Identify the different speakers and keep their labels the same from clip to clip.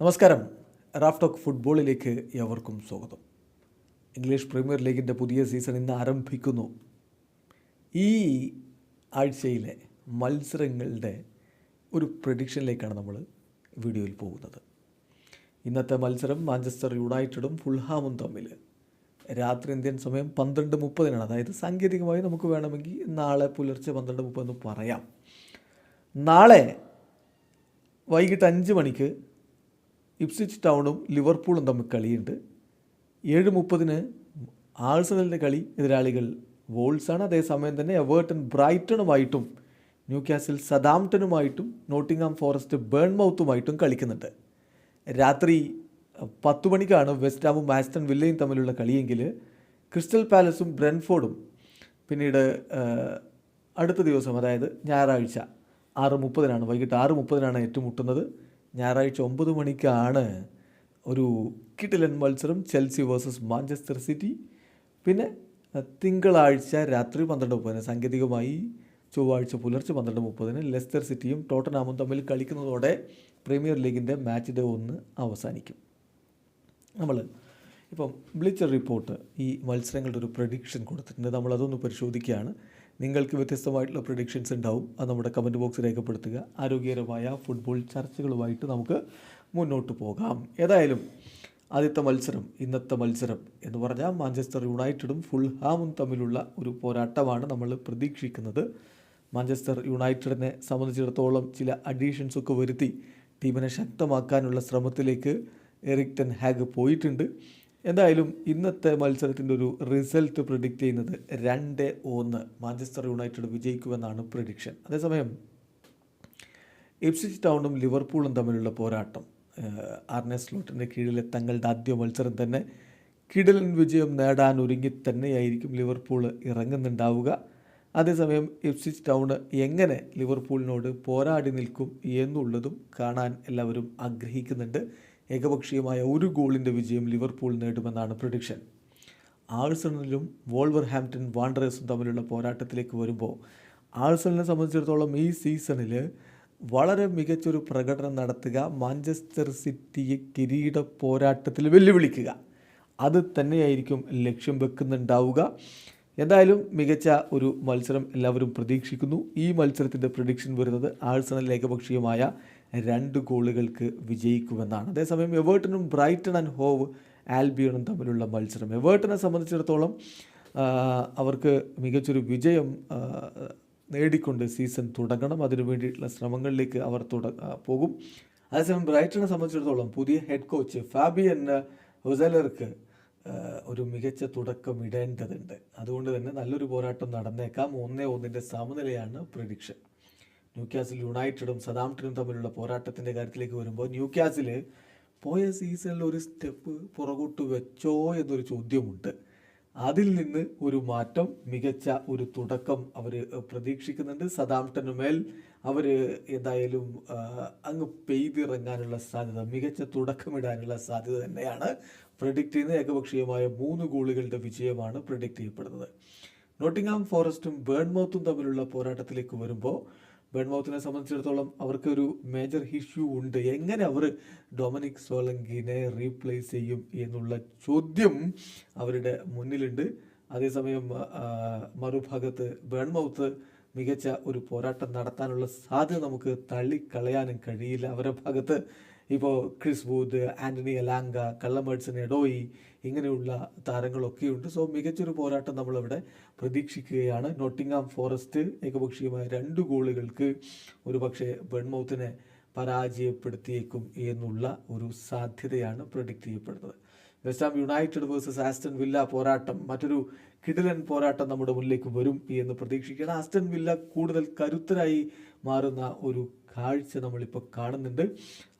Speaker 1: നമസ്കാരം. Raf talk ഫുട്ബോളിലേക്ക് എവർക്കും സ്വാഗതം. ഇംഗ്ലീഷ് പ്രീമിയർ ലീഗിന്റെ പുതിയ സീസൺ ഇന്ന് ആരംഭിക്കുന്നു. ഈ ആഴ്ചയിലെ മത്സരങ്ങളുടെ ഒരു പ്രഡിക്ഷനിലേക്കാണ് നമ്മൾ വീഡിയോയിൽ പോകുന്നത്. ഇന്നത്തെ മത്സരം മാഞ്ചസ്റ്റർ യുണൈറ്റഡും ഫുൾഹാമും തമ്മിൽ. രാത്രി ഇന്ത്യൻ സമയം പന്ത്രണ്ട് മുപ്പതിനാണ്. അതായത് സാങ്കേതികമായി നമുക്ക് വേണമെങ്കിൽ നാളെ പുലർച്ചെ പന്ത്രണ്ട് മുപ്പതെന്ന് പറയാം. നാളെ വൈകിട്ട് അഞ്ച് മണിക്ക് ഇപ്സിച്ച് ടൗണും ലിവർപൂളും തമ്മിൽ കളിയുണ്ട്. ഏഴ് മുപ്പതിന് ആഴ്സണലിന്റെ കളി എതിരാളികൾ വോൾസാണ്. അതേസമയം തന്നെ എവേർട്ടൺ ബ്രൈറ്റണുമായിട്ടും ന്യൂ കാസിൽ സദാംപ്ടനുമായിട്ടും നോട്ടിംഗ്ഹാം ഫോറസ്റ്റ് ബേൺമൗത്തുമായിട്ടും കളിക്കുന്നുണ്ട്. രാത്രി പത്ത് മണിക്കാണ് വെസ്റ്റ് ഹാമും ആസ്റ്റൺ വില്ലയും തമ്മിലുള്ള കളിയെങ്കിൽ ക്രിസ്റ്റൽ പാലസും ബ്രെൻഫോർഡും പിന്നീട് അടുത്ത ദിവസം അതായത് ഞായറാഴ്ച ആറ് മുപ്പതിനാണ് വൈകിട്ട് ആറ് മുപ്പതിനാണ് ഏറ്റുമുട്ടുന്നത് ഞായറാഴ്ച ഒമ്പത് മണിക്കാണ് ഒരു കിടിലൻ മത്സരം ചെൽസി വേഴ്സസ് മാഞ്ചസ്റ്റർ സിറ്റി. പിന്നെ തിങ്കളാഴ്ച രാത്രി പന്ത്രണ്ട് മുപ്പതിന് സാങ്കേതികമായി ചൊവ്വാഴ്ച പുലർച്ചെ പന്ത്രണ്ട് മുപ്പതിന് ലെസ്റ്റർ സിറ്റിയും ടോട്ടനാമും തമ്മിൽ കളിക്കുന്നതോടെ പ്രീമിയർ ലീഗിന്റെ മാച്ച് ഡേ ഒന്ന് അവസാനിക്കും. നമ്മൾ ഇപ്പം ബ്ലിച്ചർ റിപ്പോർട്ട് ഈ മത്സരങ്ങളുടെ ഒരു പ്രഡിക്ഷൻ കൊടുത്തിട്ടുണ്ട്. നമ്മളതൊന്ന് പരിശോധിക്കുകയാണ്. നിങ്ങൾക്ക് വ്യത്യസ്തമായിട്ടുള്ള പ്രഡിക്ഷൻസ് ഉണ്ടാവും. അത് നമ്മുടെ കമന്റ് ബോക്സ് രേഖപ്പെടുത്തുക. ആരോഗ്യകരമായ ഫുട്ബോൾ ചർച്ചകളുമായിട്ട് നമുക്ക് മുന്നോട്ട് പോകാം. ഏതായാലും ആദ്യത്തെ മത്സരം ഇന്നത്തെ മത്സരം എന്ന് പറഞ്ഞാൽ മാഞ്ചസ്റ്റർ യുണൈറ്റഡും ഫുൾഹാമും തമ്മിലുള്ള ഒരു പോരാട്ടമാണ് നമ്മൾ പ്രതീക്ഷിക്കുന്നത്. മാഞ്ചസ്റ്റർ യുണൈറ്റഡിനെ സംബന്ധിച്ചിടത്തോളം ചില അഡീഷൻസ് ഒക്കെ വരുത്തി ടീമിനെ ശക്തമാക്കാനുള്ള ശ്രമത്തിലേക്ക് എറിക് ടെൻ ഹാഗ് പോയിട്ടുണ്ട്. എന്തായാലും ഇന്നത്തെ മത്സരത്തിന്റെ ഒരു റിസൾട്ട് പ്രിഡിക്റ്റ് ചെയ്യുന്നത് രണ്ട് ഒന്ന് മാഞ്ചസ്റ്റർ യുണൈറ്റഡ് വിജയിക്കുമെന്നാണ് പ്രഡിക്ഷൻ അതേസമയം ഇപ്സിച്ച് ടൗണും ലിവർപൂളും തമ്മിലുള്ള പോരാട്ടം ആർനെ സ്ലോട്ടിന്റെ കീഴിലെ തങ്ങളുടെ ആദ്യ മത്സരം തന്നെ കിടലൻ വിജയം നേടാൻ ഒരുങ്ങി തന്നെയായിരിക്കും ലിവർപൂൾ ഇറങ്ങുന്നുണ്ടാവുക. അതേസമയം ഇപ്സിച്ച് ടൗണ് എങ്ങനെ ലിവർപൂളിനോട് പോരാടി നിൽക്കും എന്നുള്ളതും കാണാൻ എല്ലാവരും ആഗ്രഹിക്കുന്നുണ്ട്. ഏകപക്ഷീയമായ ഒരു ഗോളിന്റെ വിജയം ലിവർപൂൾ നേടുമെന്നാണ് പ്രഡിക്ഷൻ. ആഴ്സണലും വോൾവർ ഹാംപ്റ്റൺ വാണ്ടറേഴ്സും തമ്മിലുള്ള പോരാട്ടത്തിലേക്ക് വരുമ്പോൾ ആഴ്സണലിനെ സംബന്ധിച്ചിടത്തോളം ഈ സീസണിൽ വളരെ മികച്ചൊരു പ്രകടനം നടത്തുക മാഞ്ചസ്റ്റർ സിറ്റിയെ കിരീട പോരാട്ടത്തിൽ വെല്ലുവിളിക്കുക. അത് തന്നെയായിരിക്കും ലക്ഷ്യം വെക്കുന്നുണ്ടാവുക. എന്തായാലും മികച്ച ഒരു മത്സരം എല്ലാവരും പ്രതീക്ഷിക്കുന്നു. ഈ മത്സരത്തിന്റെ പ്രഡിക്ഷൻ വരുന്നത് ആഴ്സണൽ ഏകപക്ഷീയമായ രണ്ട് ഗോളുകൾക്ക് വിജയിക്കുമെന്നാണ്. അതേസമയം എവേർട്ടനും ബ്രൈറ്റൺ ആൻഡ് ഹോവ് ആൽബിയണും തമ്മിലുള്ള മത്സരം. എവേർട്ടനെ സംബന്ധിച്ചിടത്തോളം അവർക്ക് മികച്ചൊരു വിജയം നേടിക്കൊണ്ട് സീസൺ തുടങ്ങണം. അതിനു വേണ്ടിയിട്ടുള്ള ശ്രമങ്ങളിലേക്ക് അവർ തുട പോകും. അതേസമയം ബ്രൈറ്റനെ സംബന്ധിച്ചിടത്തോളം പുതിയ ഹെഡ് കോച്ച് ഫാബിയൻ ഹൊസലർക്ക് ഒരു മികച്ച തുടക്കം ഇടേണ്ടതുണ്ട്. അതുകൊണ്ട് തന്നെ നല്ലൊരു പോരാട്ടം നടന്നേക്കാം. ഒന്നേ ഒന്നിന്റെ സമനിലയാണ് പ്രഡിക്ഷൻ ന്യൂക്യാസിൽ യുണൈറ്റഡും സദാംപ്ടനും തമ്മിലുള്ള പോരാട്ടത്തിന്റെ കാര്യത്തിലേക്ക് വരുമ്പോൾ ന്യൂക്യാസിൽ പോയ സീസണിൽ ഒരു സ്റ്റെപ്പ് പുറകോട്ട് വെച്ചോ എന്നൊരു ചോദ്യമുണ്ട്. അതിൽ നിന്ന് ഒരു മാറ്റം മികച്ച ഒരു തുടക്കം അവർ പ്രതീക്ഷിക്കുന്നുണ്ട്. സദാംപ്ടനുമേൽ അവർ എന്തായാലും അങ്ങ് പെയ്തിറങ്ങാനുള്ള സാധ്യത മികച്ച തുടക്കമിടാനുള്ള സാധ്യത തന്നെയാണ് പ്രഡിക്റ്റ് ചെയ്യുന്ന ഏകപക്ഷീയമായ മൂന്ന് ഗോളുകളുടെ വിജയമാണ് പ്രഡിക്റ്റ് ചെയ്യപ്പെടുന്നത്. നോട്ടിംഗ്ഹാം ഫോറസ്റ്റും ബേൺമൗത്തും തമ്മിലുള്ള പോരാട്ടത്തിലേക്ക് വരുമ്പോൾ ബേൺമൗത്തിനെ സംബന്ധിച്ചിടത്തോളം അവർക്ക് ഒരു മേജർ ഇഷ്യൂ ഉണ്ട്. എങ്ങനെ അവർ ഡൊമിനിക് സോളങ്കിനെ റീപ്ലേസ് ചെയ്യും എന്നുള്ള ചോദ്യം അവരുടെ മുന്നിലുണ്ട്. അതേസമയം മറുഭാഗത്ത് ബേൺമൗത്ത് മികച്ച ഒരു പോരാട്ടം നടത്താനുള്ള സാധ്യത നമുക്ക് തള്ളിക്കളയാനും കഴിയില്ല. അവരുടെ ഭാഗത്ത് ഇപ്പോൾ ക്രിസ് ബൂത്ത് ആന്റണി അലാങ്ക കള്ളമേഡ്സൺ എഡോയി ഇങ്ങനെയുള്ള താരങ്ങളൊക്കെയുണ്ട്. സോ മികച്ചൊരു പോരാട്ടം നമ്മളിവിടെ പ്രതീക്ഷിക്കുകയാണ്. നോട്ടിംഗാം ഫോറസ്റ്റ് ഏകപക്ഷീയമായ രണ്ട് ഗോളുകൾക്ക് ഒരു പക്ഷേ ബെൺമൗത്തിനെ പരാജയപ്പെടുത്തിയേക്കും എന്നുള്ള ഒരു സാധ്യതയാണ് പ്രൊഡിക്റ്റ് ചെയ്യപ്പെടുന്നത്. West Ham United versus Aston Villa പോരാട്ടം മറ്റൊരു കിടിലൻ പോരാട്ടം നമ്മുടെ മുന്നിലേക്ക് വരും എന്ന് പ്രതീക്ഷിക്കുകയാണ്. ആസ്റ്റൺ വില്ല കൂടുതൽ കരുത്തരായി മാറുന്ന ഒരു കാഴ്ച നമ്മളിപ്പോൾ കാണുന്നുണ്ട്.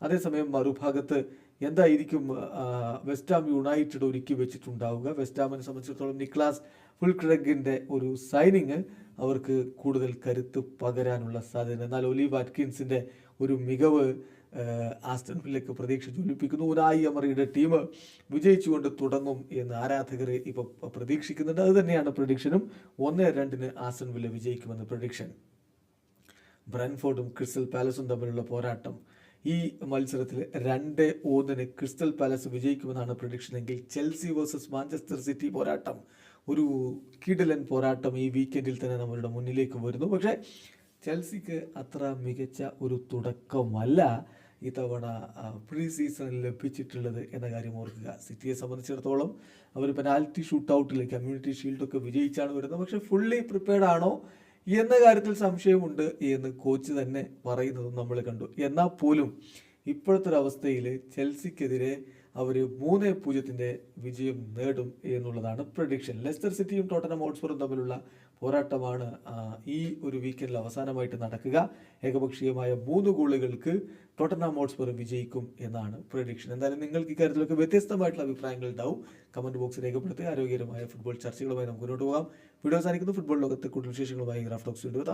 Speaker 1: അതേസമയം മറുഭാഗത്ത് എന്തായിരിക്കും വെസ്റ്റാം യുണൈറ്റഡ് ഒരുക്കി വെച്ചിട്ടുണ്ടാവുക. വെസ്റ്റാമിനെ സംബന്ധിച്ചിടത്തോളം നിക്ലാസ് ഫുൾക്രഗിന്റെ ഒരു സൈനിങ് അവർക്ക് കൂടുതൽ കരുത്ത് പകരാനുള്ള സാധ്യത. എന്നാൽ ഒലി വാറ്റ്കിൻസിന്റെ ഒരു മികവ് ആസ്റ്റൻഫിലേക്ക് വില്ലയ്ക്ക് പ്രതീക്ഷ ജ്വലിപ്പിക്കുന്നു ഉനായി അമറിയുടെ ടീം വിജയിച്ചുകൊണ്ട് തുടങ്ങും എന്ന് ആരാധകർ ഇപ്പോൾ പ്രതീക്ഷിക്കുന്നുണ്ട്. അത് തന്നെയാണ് പ്രഡിക്ഷനും. ഒന്ന് രണ്ടിന് ആസ്റ്റൺ വില്ല വിജയിക്കുമെന്ന് പ്രഡിക്ഷൻ. ബ്രൻഫോർഡും ക്രിസ്റ്റൽ പാലസും തമ്മിലുള്ള പോരാട്ടം. ഈ മത്സരത്തിൽ രണ്ട് ഒന്നിന് ക്രിസ്റ്റൽ പാലസ് വിജയിക്കുമെന്നാണ് പ്രഡിക്ഷൻ എങ്കിൽ ചെൽസി വേഴ്സസ് മാഞ്ചസ്റ്റർ സിറ്റി പോരാട്ടം. ഒരു കിടലൻ പോരാട്ടം ഈ വീക്കെൻഡിൽ തന്നെ നമ്മളുടെ മുന്നിലേക്ക് വരുന്നു. പക്ഷേ ചെൽസിക്ക് അത്ര മികച്ച ഒരു തുടക്കമല്ല ഇത്തവണ പ്രീ സീസണിൽ ലഭിച്ചിട്ടുള്ളത് എന്ന കാര്യം ഓർക്കുക. സിറ്റിയെ സംബന്ധിച്ചിടത്തോളം അവർ പെനാൽറ്റി ഷൂട്ട് ഔട്ടിൽ കമ്മ്യൂണിറ്റി ഷീൽഡൊക്കെ വിജയിച്ചാണ് വരുന്നത്. പക്ഷേ ഫുള്ളി പ്രിപ്പയർഡ് ആണോ? എന്ന കാര്യത്തിൽ സംശയമുണ്ട് എന്ന് കോച്ച് തന്നെ പറയുന്നതും നമ്മൾ കണ്ടു. എന്നാൽ പോലും ഇപ്പോഴത്തെ ഒരു അവസ്ഥയിൽ ചെൽസിക്കെതിരെ അവർ മൂന്ന് പൂജ്യത്തിന്റെ വിജയം നേടും എന്നുള്ളതാണ് പ്രഡിക്ഷൻ ലെസ്റ്റർ സിറ്റിയും ടോട്ടനം ഹോട്ട്സ്പറും തമ്മിലുള്ള പോരാട്ടമാണ് ഈ ഒരു വീക്കെൻഡിൽ അവസാനമായിട്ട് നടക്കുക. ഏകപക്ഷീയമായ മൂന്ന് ഗോളുകൾക്ക് ടോട്ടനാം ഹോട്ട്സ്പർ വിജയിക്കും എന്നാണ് പ്രഡിക്ഷൻ എന്തായാലും നിങ്ങൾക്ക് ഇക്കാര്യത്തിലൊക്കെ വ്യത്യസ്തമായിട്ടുള്ള അഭിപ്രായങ്ങൾ ഉണ്ടാവും. കമന്റ് ബോക്സിൽ രേഖപ്പെടുത്തി ആരോഗ്യകരമായ ഫുട്ബോൾ ചർച്ചകളുമായി നമുക്ക് മുന്നോട്ട് പോകാം. വീഡിയോ സാധിക്കുന്നു ഫുട്ബോൾ ലോകത്തെ കൂടുതൽ വിശേഷങ്ങളുമായി ഗ്രാഫ് ടോക്സ് വീണ്ടും